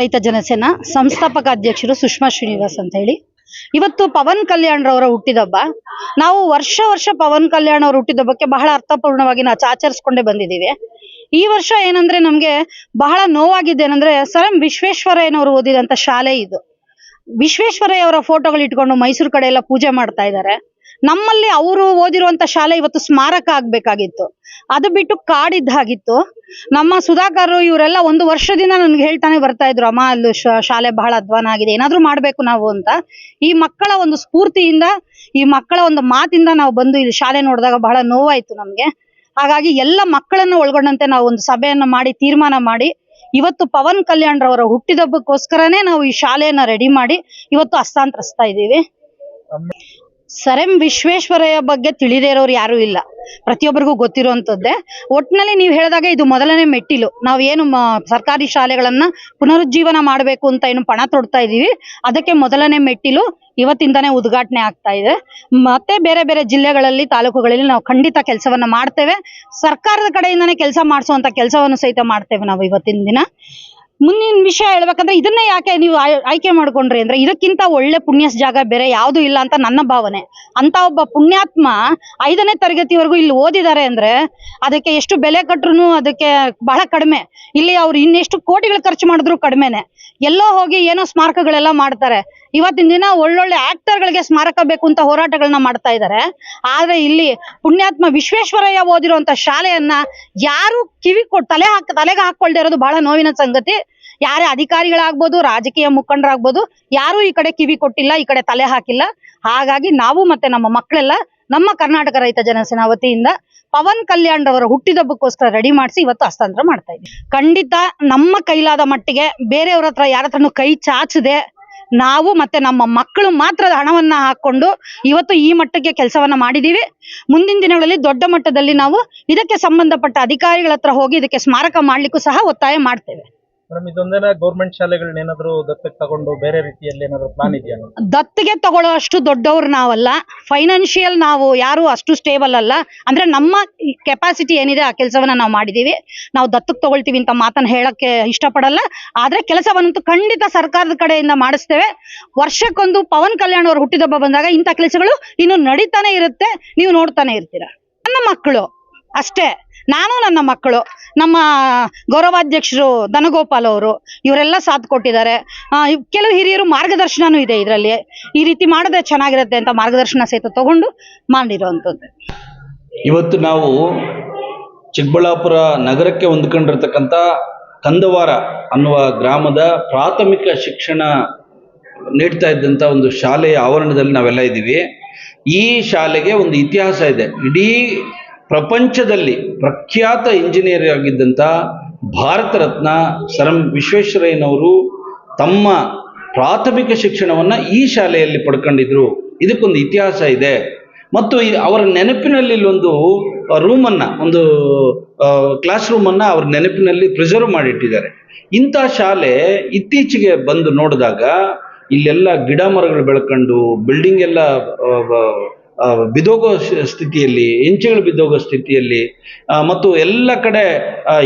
ರೈತ ಜನಸೇನಾ ಸಂಸ್ಥಾಪಕ ಅಧ್ಯಕ್ಷರು ಸುಷ್ಮಾ ಶ್ರೀನಿವಾಸ್ ಅಂತ ಹೇಳಿ. ಇವತ್ತು ಪವನ್ ಕಲ್ಯಾಣ್ ರವರ ಹುಟ್ಟಿದಬ್ಬ, ನಾವು ವರ್ಷ ವರ್ಷ ಪವನ್ ಕಲ್ಯಾಣ್ ಅವ್ರ ಹುಟ್ಟಿದಬ್ಬಕ್ಕೆ ಬಹಳ ಅರ್ಥಪೂರ್ಣವಾಗಿ ನಾವು ಆಚರಿಸ್ಕೊಂಡೇ ಬಂದಿದ್ದೀವಿ. ಈ ವರ್ಷ ಏನಂದ್ರೆ ನಮ್ಗೆ ಬಹಳ ನೋವಾಗಿದ್ದೇನೆಂದ್ರೆ ಸರ್ ಎಂ ವಿಶ್ವೇಶ್ವರಯ್ಯನವರು ಓದಿದಂತ ಶಾಲೆ ಇದು. ವಿಶ್ವೇಶ್ವರಯ್ಯ ಅವರ ಫೋಟೋಗಳು ಇಟ್ಕೊಂಡು ಮೈಸೂರು ಕಡೆ ಎಲ್ಲ ಪೂಜೆ ಮಾಡ್ತಾ ಇದ್ದಾರೆ. ನಮ್ಮಲ್ಲಿ ಅವರು ಓದಿರುವಂತ ಶಾಲೆ ಇವತ್ತು ಸ್ಮಾರಕ ಆಗ್ಬೇಕಾಗಿತ್ತು. ಅದು ಬಿಟ್ಟು ಕಾಡಿದ್ದಾಗಿತ್ತು. ನಮ್ಮ ಸುಧಾಕರ್ ಇವರೆಲ್ಲ ಒಂದು ವರ್ಷದಿಂದ ನನ್ಗೆ ಹೇಳ್ತಾನೆ ಬರ್ತಾ ಇದ್ರು, ಅಮ್ಮ, ಅಲ್ಲಿ ಶಾಲೆ ಬಹಳ ಅಧ್ವಾನ ಆಗಿದೆ, ಏನಾದ್ರು ಮಾಡ್ಬೇಕು ನಾವು ಅಂತ. ಈ ಮಕ್ಕಳ ಒಂದು ಸ್ಫೂರ್ತಿಯಿಂದ, ಈ ಮಕ್ಕಳ ಒಂದು ಮಾತಿಂದ ನಾವು ಬಂದು ಇಲ್ಲಿ ಶಾಲೆ ನೋಡಿದಾಗ ಬಹಳ ನೋವಾಯ್ತು ನಮ್ಗೆ. ಹಾಗಾಗಿ ಎಲ್ಲ ಮಕ್ಕಳನ್ನು ಒಳಗೊಂಡಂತೆ ನಾವು ಒಂದು ಸಭೆಯನ್ನ ಮಾಡಿ, ತೀರ್ಮಾನ ಮಾಡಿ, ಇವತ್ತು ಪವನ್ ಕಲ್ಯಾಣ್ ರವರ ಹುಟ್ಟಿದಬ್ಬಕ್ಕೋಸ್ಕರನೇ ನಾವು ಈ ಶಾಲೆಯನ್ನ ರೆಡಿ ಮಾಡಿ, ಇವತ್ತು ಹಸ್ತಾಂತರಿಸ್ತಾ ಇದ್ದೀವಿ. ಸರ್ ಎಂ ವಿಶ್ವೇಶ್ವರಯ್ಯ ಬಗ್ಗೆ ತಿಳಿದೇ ಇರೋರು ಯಾರು ಇಲ್ಲ. ಪ್ರತಿಯೊಬ್ಬರಿಗೂ ಗೊತ್ತಿರುವಂತದ್ದೇ ಒಟ್ನಲ್ಲಿ ನೀವು ಹೇಳಿದಾಗ ಇದು ಮೊದಲನೇ ಮೆಟ್ಟಿಲು. ನಾವು ಏನು ಸರ್ಕಾರಿ ಶಾಲೆಗಳನ್ನ ಪುನರುಜ್ಜೀವನ ಮಾಡಬೇಕು ಅಂತ ಏನು ಪಣ ತೊಡ್ತಾ ಇದೀವಿ ಅದಕ್ಕೆ ಮೊದಲನೇ ಮೆಟ್ಟಿಲು ಇವತ್ತಿಂದಾನೇ ಉದ್ಘಾಟನೆ ಆಗ್ತಾ ಇದೆ. ಮತ್ತೆ ಬೇರೆ ಬೇರೆ ಜಿಲ್ಲೆಗಳಲ್ಲಿ, ತಾಲೂಕುಗಳಲ್ಲಿ ನಾವು ಖಂಡಿತ ಕೆಲಸವನ್ನ ಮಾಡ್ತೇವೆ. ಸರ್ಕಾರದ ಕಡೆಯಿಂದನೇ ಕೆಲಸ ಮಾಡಿಸುವಂತ ಕೆಲಸವನ್ನು ಸಹಿತ ಮಾಡ್ತೇವೆ ನಾವು ಇವತ್ತಿನ ದಿನ. ಮುಂದಿನ ವಿಷಯ ಹೇಳ್ಬೇಕಂದ್ರೆ ಇದನ್ನ ಯಾಕೆ ನೀವು ಆಯ್- ಆಯ್ಕೆ ಮಾಡ್ಕೊಂಡ್ರಿ ಅಂದ್ರೆ ಇದಕ್ಕಿಂತ ಒಳ್ಳೆ ಪುಣ್ಯ ಜಾಗ ಬೇರೆ ಯಾವುದು ಇಲ್ಲ ಅಂತ ನನ್ನ ಭಾವನೆ. ಅಂತ ಒಬ್ಬ ಪುಣ್ಯಾತ್ಮ ಐದನೇ ತರಗತಿವರೆಗೂ ಇಲ್ಲಿ ಓದಿದ್ದಾರೆ ಅಂದ್ರೆ ಅದಕ್ಕೆ ಎಷ್ಟು ಬೆಲೆ ಕಟ್ರು ಅದಕ್ಕೆ ಬಹಳ ಕಡಿಮೆ. ಇಲ್ಲಿ ಅವ್ರು ಇನ್ನೆಷ್ಟು ಕೋಟಿಗಳು ಖರ್ಚು ಮಾಡಿದ್ರು ಕಡಿಮೆನೆ. ಎಲ್ಲೋ ಹೋಗಿ ಏನೋ ಸ್ಮಾರಕಗಳೆಲ್ಲ ಮಾಡ್ತಾರೆ. ಇವತ್ತಿನ ದಿನ ಒಳ್ಳೊಳ್ಳೆ ಆಕ್ಟರ್ಗಳಿಗೆ ಸ್ಮಾರಕ ಬೇಕು ಅಂತ ಹೋರಾಟಗಳನ್ನ ಮಾಡ್ತಾ ಇದ್ದಾರೆ ಆದ್ರೆ ಇಲ್ಲಿ ಪುಣ್ಯಾತ್ಮ ವಿಶ್ವೇಶ್ವರಯ್ಯ ಓದಿರುವಂತ ಶಾಲೆಯನ್ನ ಯಾರು ಕಿವಿ ಕೊಟ್ ತಲೆ ಹಾಕ್, ತಲೆಗೆ ಹಾಕೊಳ್ದೆ ಇರೋದು ಬಹಳ ನೋವಿನ ಸಂಗತಿ. ಯಾರೇ ಅಧಿಕಾರಿಗಳಾಗ್ಬೋದು, ರಾಜಕೀಯ ಮುಖಂಡರಾಗ್ಬೋದು, ಯಾರು ಈ ಕಡೆ ಕಿವಿ ಕೊಟ್ಟಿಲ್ಲ, ಈ ಕಡೆ ತಲೆ ಹಾಕಿಲ್ಲ. ಹಾಗಾಗಿ ನಾವು ಮತ್ತೆ ನಮ್ಮ ಮಕ್ಕಳೆಲ್ಲ ನಮ್ಮ ಕರ್ನಾಟಕ ರೈತ ಜನಸೇನಾ ವತಿಯಿಂದ ಪವನ್ ಕಲ್ಯಾಣ್ ರವರ ಹುಟ್ಟಿದಬ್ಬಕ್ಕೋಸ್ಕರ ರೆಡಿ ಮಾಡಿಸಿ ಇವತ್ತು ಹಸ್ತಾಂತರ ಮಾಡ್ತಾ ಇದ್ದೀವಿ. ಖಂಡಿತ ನಮ್ಮ ಕೈಲಾದ ಮಟ್ಟಿಗೆ ಬೇರೆಯವ್ರ ಹತ್ರ ಯಾರ ಹತ್ರನೂ ಕೈ ಚಾಚದೆ ನಾವು ಮತ್ತೆ ನಮ್ಮ ಮಕ್ಕಳು ಮಾತ್ರ ಹಣವನ್ನ ಹಾಕೊಂಡು ಇವತ್ತು ಈ ಮಟ್ಟಕ್ಕೆ ಕೆಲಸವನ್ನ ಮಾಡಿದೀವಿ. ಮುಂದಿನ ದಿನಗಳಲ್ಲಿ ದೊಡ್ಡ ಮಟ್ಟದಲ್ಲಿ ನಾವು ಇದಕ್ಕೆ ಸಂಬಂಧಪಟ್ಟ ಅಧಿಕಾರಿಗಳ ಹತ್ರ ಹೋಗಿ ಇದಕ್ಕೆ ಸ್ಮಾರಕ ಮಾಡ್ಲಿಕ್ಕೂ ಸಹ ಒತ್ತಾಯ ಮಾಡ್ತೇವೆ. ಗೌರ್ಮೆಂಟ್ ದತ್ತಕ್ಕೆ ತಗೊಂಡು ಬೇರೆ ರೀತಿಯಲ್ಲಿ ಪ್ಲಾನ್ ಇದೆಯಾ ದತ್ತಿಗೆ ತಗೊಳ್ಳೋ ಅಷ್ಟು ದೊಡ್ಡವ್ರು ನಾವಲ್ಲ. ಫೈನಾನ್ಷಿಯಲ್ ನಾವು ಯಾರು ಅಷ್ಟು ಸ್ಟೇಬಲ್ ಅಲ್ಲ. ಅಂದ್ರೆ ನಮ್ಮ ಕೆಪಾಸಿಟಿ ಏನಿದೆ ಆ ಕೆಲಸವನ್ನ ನಾವು ಮಾಡಿದೀವಿ. ನಾವು ದತ್ತಕ್ಕೆ ತಗೊಳ್ತೀವಿ ಅಂತ ಮಾತನ್ನ ಹೇಳಕ್ಕೆ ಇಷ್ಟಪಡಲ್ಲ. ಆದ್ರೆ ಕೆಲಸವನ್ನಂತೂ ಖಂಡಿತ ಸರ್ಕಾರದ ಕಡೆಯಿಂದ ಮಾಡಿಸ್ತೇವೆ. ವರ್ಷಕ್ಕೊಂದು ಪವನ್ ಕಲ್ಯಾಣ್ ಅವ್ರ ಹುಟ್ಟಿದಬ್ಬ ಬಂದಾಗ ಇಂಥ ಕೆಲಸಗಳು ಇನ್ನು ನಡೀತಾನೆ ಇರುತ್ತೆ. ನೀವು ನೋಡ್ತಾನೆ ಇರ್ತೀರ. ನನ್ನ ಮಕ್ಕಳು. ಅಷ್ಟೇ. ನಾನು ನನ್ನ ಮಕ್ಕಳು, ನಮ್ಮ ಗೌರವಾಧ್ಯಕ್ಷರು ಧನಗೋಪಾಲ್ ಅವರು, ಇವರೆಲ್ಲ ಸಾಥ್ ಕೊಟ್ಟಿದ್ದಾರೆ. ಕೆಲವು ಹಿರಿಯರು ಮಾರ್ಗದರ್ಶನನೂ ಇದೆ ಇದರಲ್ಲಿ. ಈ ರೀತಿ ಮಾಡಿದ್ರೆ ಚೆನ್ನಾಗಿರುತ್ತೆ ಅಂತ ಮಾರ್ಗದರ್ಶನ ಸಹಿತ ತಗೊಂಡು ಮಾಡಿರುವಂಥದ್ದು. ಇವತ್ತು ನಾವು ಚಿಕ್ಕಬಳ್ಳಾಪುರ ನಗರಕ್ಕೆ ಹೊಂದ್ಕೊಂಡಿರ್ತಕ್ಕಂಥ ಕಂದವಾರ ಅನ್ನುವ ಗ್ರಾಮದ ಪ್ರಾಥಮಿಕ ಶಿಕ್ಷಣ ನೀಡ್ತಾ ಇದ್ದಂಥ ಒಂದು ಶಾಲೆಯ ಆವರಣದಲ್ಲಿ ನಾವೆಲ್ಲ ಇದ್ದೀವಿ. ಈ ಶಾಲೆಗೆ ಒಂದು ಇತಿಹಾಸ ಇದೆ. ಇಡೀ ಪ್ರಪಂಚದಲ್ಲಿ ಪ್ರಖ್ಯಾತ ಇಂಜಿನಿಯರ್ ಆಗಿದ್ದಂಥ ಭಾರತ ರತ್ನ ಸರ್ ಎಂ ವಿಶ್ವೇಶ್ವರಯ್ಯನವರು ತಮ್ಮ ಪ್ರಾಥಮಿಕ ಶಿಕ್ಷಣವನ್ನು ಈ ಶಾಲೆಯಲ್ಲಿ ಪಡ್ಕೊಂಡಿದ್ರು. ಇದಕ್ಕೊಂದು ಇತಿಹಾಸ ಇದೆ. ಮತ್ತು ಅವರ ನೆನಪಿನಲ್ಲಿ ಇಲ್ಲೊಂದು ರೂಮನ್ನು ಒಂದು ಕ್ಲಾಸ್ ರೂಮನ್ನು ಅವ್ರ ನೆನಪಿನಲ್ಲಿ ಪ್ರಿಸರ್ವ್ ಮಾಡಿಟ್ಟಿದ್ದಾರೆ. ಇಂಥ ಶಾಲೆ ಇತ್ತೀಚೆಗೆ ಬಂದು ನೋಡಿದಾಗ, ಇಲ್ಲೆಲ್ಲ ಗಿಡ ಮರಗಳು ಬೆಳ್ಕೊಂಡು ಬಿಲ್ಡಿಂಗ್ ಎಲ್ಲ ಆ, ಬ- ಬಿದೋಗೋ ಸ್ಥಿತಿಯಲ್ಲಿ ಹೆಂಚುಗಳು ಬಿದ್ದೋಗೋ ಸ್ಥಿತಿಯಲ್ಲಿ ಮತ್ತು ಎಲ್ಲ ಕಡೆ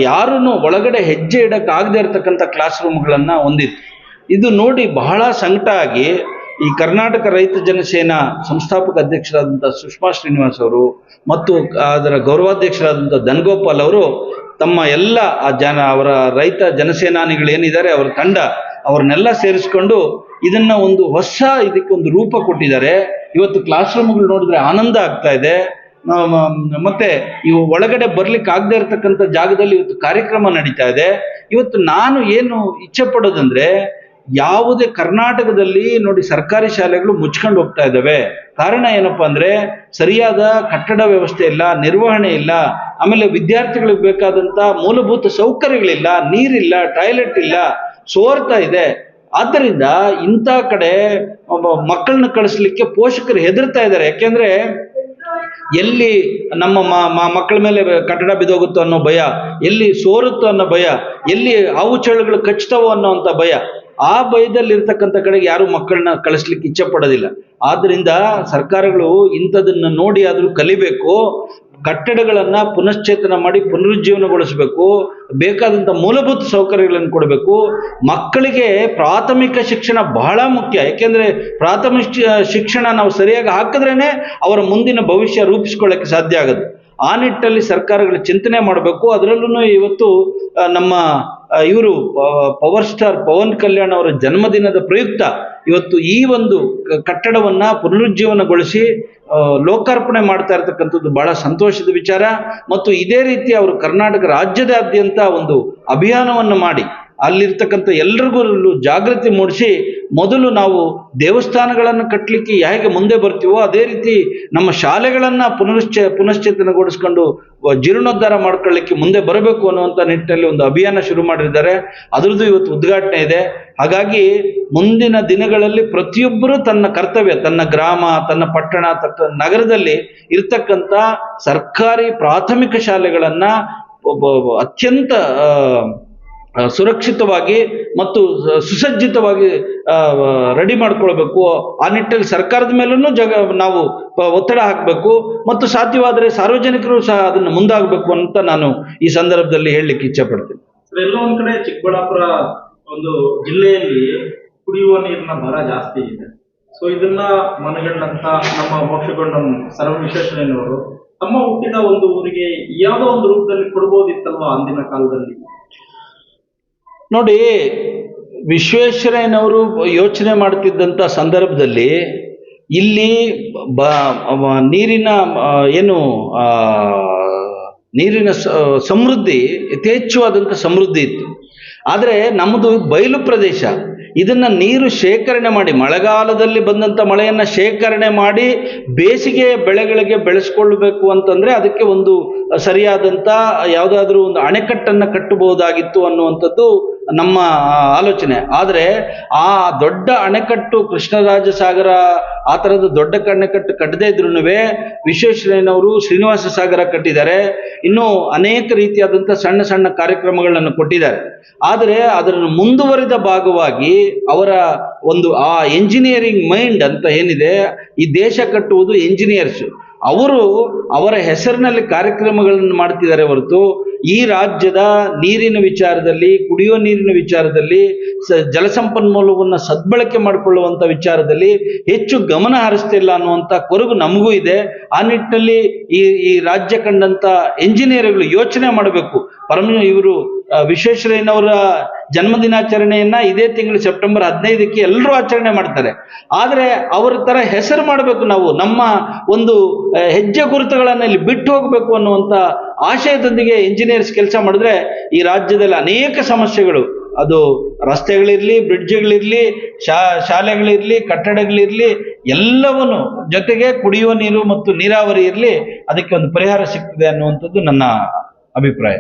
ಯಾರೂ ಒಳಗಡೆ ಹೆಜ್ಜೆ ಇಡೋಕ್ಕಾಗದೇ ಇರತಕ್ಕಂಥ ಕ್ಲಾಸ್ ರೂಮ್ಗಳನ್ನು ಹೊಂದಿತ್ತು ಇದು ನೋಡಿ ಬಹಳ ಸಂಕಟ ಆಗಿ ಈ ಕರ್ನಾಟಕ ರೈತ ಜನಸೇನಾ ಸಂಸ್ಥಾಪಕ ಅಧ್ಯಕ್ಷರಾದಂಥ ಸುಷ್ಮಾ ಶ್ರೀನಿವಾಸ್ ಅವರು ಮತ್ತು ಅದರ ಗೌರವಾಧ್ಯಕ್ಷರಾದಂಥ ಧನ್ಗೋಪಾಲ್ ಅವರು ತಮ್ಮ ಎಲ್ಲ ಆ ಜನ ಅವರ ರೈತ ಜನಸೇನಾನಿಗಳು ಏನಿದ್ದಾರೆ ಅವರ ತಂಡ ಅವ್ರನ್ನೆಲ್ಲ ಸೇರಿಸ್ಕೊಂಡು ಇದನ್ನ ಒಂದು ಹೊಸ ಇದಕ್ಕೊಂದು ರೂಪ ಕೊಟ್ಟಿದ್ದಾರೆ. ಇವತ್ತು ಕ್ಲಾಸ್ ರೂಮ್ಗಳು ನೋಡಿದ್ರೆ ಆನಂದ ಆಗ್ತಾ ಇದೆ. ಮತ್ತೆ ಇವು ಒಳಗಡೆ ಬರ್ಲಿಕ್ಕೆ ಆಗದೆ ಇರತಕ್ಕಂಥ ಜಾಗದಲ್ಲಿ ಇವತ್ತು ಕಾರ್ಯಕ್ರಮ ನಡೀತಾ ಇದೆ. ಇವತ್ತು ನಾನು ಏನು ಇಚ್ಛೆ ಪಡೋದಂದ್ರೆ ಯಾವುದೇ ಕರ್ನಾಟಕದಲ್ಲಿ ನೋಡಿ ಸರ್ಕಾರಿ ಶಾಲೆಗಳು ಮುಚ್ಕೊಂಡು ಹೋಗ್ತಾ ಇದ್ದಾವೆ. ಕಾರಣ ಏನಪ್ಪಾ ಅಂದ್ರೆ ಸರಿಯಾದ ಕಟ್ಟಡ ವ್ಯವಸ್ಥೆ ಇಲ್ಲ, ನಿರ್ವಹಣೆ ಇಲ್ಲ, ಆಮೇಲೆ ವಿದ್ಯಾರ್ಥಿಗಳಿಗೆ ಬೇಕಾದಂತ ಮೂಲಭೂತ ಸೌಕರ್ಯಗಳಿಲ್ಲ, ನೀರಿಲ್ಲ ಟಾಯ್ಲೆಟ್ ಇಲ್ಲ, ಸೋರ್ತಾ ಇದೆ. ಆದ್ದರಿಂದ ಇಂಥ ಕಡೆ ಮಕ್ಕಳನ್ನ ಕಳಿಸ್ಲಿಕ್ಕೆ ಪೋಷಕರು ಹೆದರ್ತಾ ಇದ್ದಾರೆ. ಯಾಕೆಂದ್ರೆ ಎಲ್ಲಿ ನಮ್ಮ ಮಕ್ಕಳ ಮೇಲೆ ಕಟ್ಟಡ ಬಿದ್ದೋಗುತ್ತೋ ಅನ್ನೋ ಭಯ, ಎಲ್ಲಿ ಸೋರುತ್ತೋ ಅನ್ನೋ ಭಯ, ಎಲ್ಲಿ ಹಾವು ಚೇಳುಗಳು ಕಚ್ತಾವೋ ಅಂತ ಭಯ ಆ ಭಯದಲ್ಲಿರ್ತಕ್ಕಂಥ ಕಡೆಗೆ ಯಾರು ಮಕ್ಕಳನ್ನ ಕಳಿಸ್ಲಿಕ್ಕೆ ಇಚ್ಛೆ ಪಡೋದಿಲ್ಲ. ಆದ್ರಿಂದ ಸರ್ಕಾರಗಳು ಇಂಥದನ್ನ ನೋಡಿ ಆದ್ರೂ ಕಲಿಬೇಕು, ಕಟ್ಟಡಗಳನ್ನ ಪುನಶ್ಚೇತನ ಮಾಡಿ ಪುನರುಜ್ಜೀವನಗೊಳಿಸಬೇಕು ಬೇಕಾದಂಥ ಮೂಲಭೂತ ಸೌಕರ್ಯಗಳನ್ನು ಕೊಡಬೇಕು. ಮಕ್ಕಳಿಗೆ ಪ್ರಾಥಮಿಕ ಶಿಕ್ಷಣ ಬಹಳ ಮುಖ್ಯ. ಯಾಕೆಂದ್ರೆ ಪ್ರಾಥಮಿಕ ಶಿಕ್ಷಣ ನಾವು ಸರಿಯಾಗಿ ಹಾಕಿದ್ರೇನೆ ಅವರ ಮುಂದಿನ ಭವಿಷ್ಯ ರೂಪಿಸ್ಕೊಳ್ಳಕ್ಕೆ ಸಾಧ್ಯ ಆಗುತ್ತೆ ಆ ನಿಟ್ಟಲ್ಲಿ ಸರ್ಕಾರಗಳು ಚಿಂತನೆ ಮಾಡಬೇಕು. ಅದರಲ್ಲೂ ಇವತ್ತು ನಮ್ಮ ಇವರು ಪವರ್ ಸ್ಟಾರ್ ಪವನ್ ಕಲ್ಯಾಣ್ ಅವರ ಜನ್ಮದಿನದ ಪ್ರಯುಕ್ತ ಇವತ್ತು ಈ ಒಂದು ಕಟ್ಟಡವನ್ನ ಪುನರುಜ್ಜೀವನಗೊಳಿಸಿ ಲೋಕಾರ್ಪಣೆ ಮಾಡ್ತಾ ಇರತಕ್ಕಂಥದ್ದು ಬಹಳ ಸಂತೋಷದ ವಿಚಾರ. ಮತ್ತು ಇದೇ ರೀತಿ ಅವರು ಕರ್ನಾಟಕ ರಾಜ್ಯದಾದ್ಯಂತ ಒಂದು ಅಭಿಯಾನವನ್ನು ಮಾಡಿ ಅಲ್ಲಿರ್ತಕ್ಕಂಥ ಎಲ್ರಿಗೂ ಜಾಗೃತಿ ಮೂಡಿಸಿ ಮೊದಲು ನಾವು ದೇವಸ್ಥಾನಗಳನ್ನು ಕಟ್ಟಲಿಕ್ಕೆ ಹೇಗೆ ಮುಂದೆ ಬರ್ತೀವೋ ಅದೇ ರೀತಿ ನಮ್ಮ ಶಾಲೆಗಳನ್ನು ಪುನಶ್ಚ ಪುನಶ್ಚೇತನಗೊಳಿಸ್ಕೊಂಡು ಜೀರ್ಣೋದ್ಧಾರ ಮಾಡ್ಕೊಳ್ಳಿಕ್ಕೆ ಮುಂದೆ ಬರಬೇಕು ಅನ್ನುವಂಥ ನಿಟ್ಟಿನಲ್ಲಿ ಒಂದು ಅಭಿಯಾನ ಶುರು ಮಾಡಿದ್ದಾರೆ. ಅದರದ್ದು ಇವತ್ತು ಉದ್ಘಾಟನೆ ಇದೆ. ಹಾಗಾಗಿ ಮುಂದಿನ ದಿನಗಳಲ್ಲಿ ಪ್ರತಿಯೊಬ್ಬರೂ ತನ್ನ ಕರ್ತವ್ಯ, ತನ್ನ ಗ್ರಾಮ, ತನ್ನ ಪಟ್ಟಣ, ತನ್ನ ನಗರದಲ್ಲಿ ಇರ್ತಕ್ಕಂಥ ಸರ್ಕಾರಿ ಪ್ರಾಥಮಿಕ ಶಾಲೆಗಳನ್ನು ಅತ್ಯಂತ ಸುರಕ್ಷಿತವಾಗಿ ಮತ್ತು ಸುಸಜ್ಜಿತವಾಗಿ ರೆಡಿ ಮಾಡ್ಕೊಳ್ಬೇಕು. ಆ ನಿಟ್ಟಲ್ಲಿ ಸರ್ಕಾರದ ಮೇಲೂ ಜಗ ನಾವು ಒತ್ತಡ ಹಾಕಬೇಕು. ಮತ್ತು ಸಾಧ್ಯವಾದರೆ ಸಾರ್ವಜನಿಕರು ಸಹ ಅದನ್ನು ಮುಂದಾಗಬೇಕು ಅಂತ ನಾನು ಈ ಸಂದರ್ಭದಲ್ಲಿ ಹೇಳಲಿಕ್ಕೆ ಇಚ್ಛೆ ಪಡ್ತೀನಿ ಸರ್, ಎಲ್ಲೋ ಒಂದ್ ಕಡೆ ಚಿಕ್ಕಬಳ್ಳಾಪುರ ಒಂದು ಜಿಲ್ಲೆಯಲ್ಲಿ ಕುಡಿಯುವ ನೀರಿನ ಬರ ಜಾಸ್ತಿ ಇದೆ. ಸೊ ಇದನ್ನ ಮನಗಂಡಂತ ನಮ್ಮ ಮೋಕ್ಷಗೊಂಡ ಸರ್ವ ವಿಶ್ವೇಶ್ವರಯ್ಯನವರು ತಮ್ಮ ಹುಟ್ಟಿದ ಒಂದು ಊರಿಗೆ ಯಾವುದೋ ಒಂದು ರೂಪದಲ್ಲಿ ಕೊಡ್ಬೋದಿತ್ತಲ್ವಾ ಅಂದಿನ ಕಾಲದಲ್ಲಿ? ನೋಡಿ, ವಿಶ್ವೇಶ್ವರಯ್ಯನವರು ಯೋಚನೆ ಮಾಡ್ತಿದ್ದಂಥ ಸಂದರ್ಭದಲ್ಲಿ ಇಲ್ಲಿ ಬ ನೀರಿನ ಏನು ನೀರಿನ ಸಮೃದ್ಧಿ ಯಥೇಚ್ಛವಾದಂಥ ಸಮೃದ್ಧಿ ಇತ್ತು. ಆದರೆ ನಮ್ಮದು ಬಯಲು ಪ್ರದೇಶ, ಇದನ್ನು ನೀರು ಶೇಖರಣೆ ಮಾಡಿ, ಮಳೆಗಾಲದಲ್ಲಿ ಬಂದಂಥ ಮಳೆಯನ್ನು ಶೇಖರಣೆ ಮಾಡಿ ಬೇಸಿಗೆಯ ಬೆಳೆಗಳಿಗೆ ಬೆಳೆಸ್ಕೊಳ್ಬೇಕು ಅಂತಂದರೆ ಅದಕ್ಕೆ ಒಂದು ಸರಿಯಾದಂಥ ಯಾವುದಾದ್ರೂ ಒಂದು ಅಣೆಕಟ್ಟನ್ನು ಕಟ್ಟಬಹುದಾಗಿತ್ತು ಅನ್ನುವಂಥದ್ದು ನಮ್ಮ ಆಲೋಚನೆ. ಆದರೆ ಆ ದೊಡ್ಡ ಅಣೆಕಟ್ಟು ಕೃಷ್ಣರಾಜ ಸಾಗರ ಆ ಥರದ ದೊಡ್ಡ ಅಣೆಕಟ್ಟು ಕಟ್ಟದೇ ಇದ್ರೂ ವಿಶ್ವೇಶ್ವರಯ್ಯನವರು ಶ್ರೀನಿವಾಸ ಸಾಗರ ಕಟ್ಟಿದ್ದಾರೆ. ಇನ್ನೂ ಅನೇಕ ರೀತಿಯಾದಂಥ ಸಣ್ಣ ಸಣ್ಣ ಕಾರ್ಯಕ್ರಮಗಳನ್ನು ಕೊಟ್ಟಿದ್ದಾರೆ. ಆದರೆ ಅದರ ಮುಂದುವರಿದ ಭಾಗವಾಗಿ ಅವರ ಒಂದು ಆ ಎಂಜಿನಿಯರಿಂಗ್ ಮೈಂಡ್ ಅಂತ ಏನಿದೆ, ಈ ದೇಶ ಕಟ್ಟುವುದು ಎಂಜಿನಿಯರ್ಸು ಅವರು ಅವರ ಹೆಸರಿನಲ್ಲಿ ಕಾರ್ಯಕ್ರಮಗಳನ್ನು ಮಾಡ್ತಿದ್ದಾರೆ ಹೊರತು ಈ ರಾಜ್ಯದ ನೀರಿನ ವಿಚಾರದಲ್ಲಿ ಕುಡಿಯುವ ನೀರಿನ ವಿಚಾರದಲ್ಲಿ, ಸ ಜಲಸಂಪನ್ಮೂಲವನ್ನು ಸದ್ಬಳಕೆ ಮಾಡಿಕೊಳ್ಳುವಂಥ ವಿಚಾರದಲ್ಲಿ ಹೆಚ್ಚು ಗಮನ ಹರಿಸ್ತಿಲ್ಲ ಅನ್ನುವಂಥ ಕೊರಗು ನಮಗೂ ಇದೆ. ಆ ನಿಟ್ಟಿನಲ್ಲಿ ಈ ಈ ರಾಜ್ಯ ಕಂಡಂಥ ಎಂಜಿನಿಯರ್ಗಳು ಯೋಚನೆ ಮಾಡಬೇಕು. ಪರಮ ಇವರು ವಿಶ್ವೇಶ್ವರಯ್ಯನವರ ಜನ್ಮದಿನಾಚರಣೆಯನ್ನ ಇದೇ ತಿಂಗಳು ಸೆಪ್ಟೆಂಬರ್ ಹದಿನೈದಕ್ಕೆ ಎಲ್ಲರೂ ಆಚರಣೆ ಮಾಡ್ತಾರೆ. ಆದರೆ ಅವರ ತರ ಹೆಸರು ಮಾಡಬೇಕು ನಾವು, ನಮ್ಮ ಒಂದು ಹೆಜ್ಜೆ ಗುರುತುಗಳನ್ನ ಇಲ್ಲಿ ಬಿಟ್ಟು ಹೋಗಬೇಕು ಅನ್ನುವಂಥ ಆಶಯದೊಂದಿಗೆ ಇಂಜಿನಿಯರ್ಸ್ ಕೆಲಸ ಮಾಡಿದ್ರೆ ಈ ರಾಜ್ಯದಲ್ಲಿ ಅನೇಕ ಸಮಸ್ಯೆಗಳು. ಅದು ರಸ್ತೆಗಳಿರಲಿ, ಬ್ರಿಡ್ಜ್ಗಳಿರಲಿ, ಶಾ, ಶಾಲೆಗಳಿರಲಿ, ಕಟ್ಟಡಗಳಿರಲಿ, ಎಲ್ಲವನ್ನು ಜೊತೆಗೆ ಕುಡಿಯುವ ನೀರು ಮತ್ತು ನೀರಾವರಿ ಇರಲಿ ಅದಕ್ಕೆ ಒಂದು ಪರಿಹಾರ ಸಿಗ್ತದೆ ಅನ್ನುವಂಥದ್ದು ನನ್ನ ಅಭಿಪ್ರಾಯ.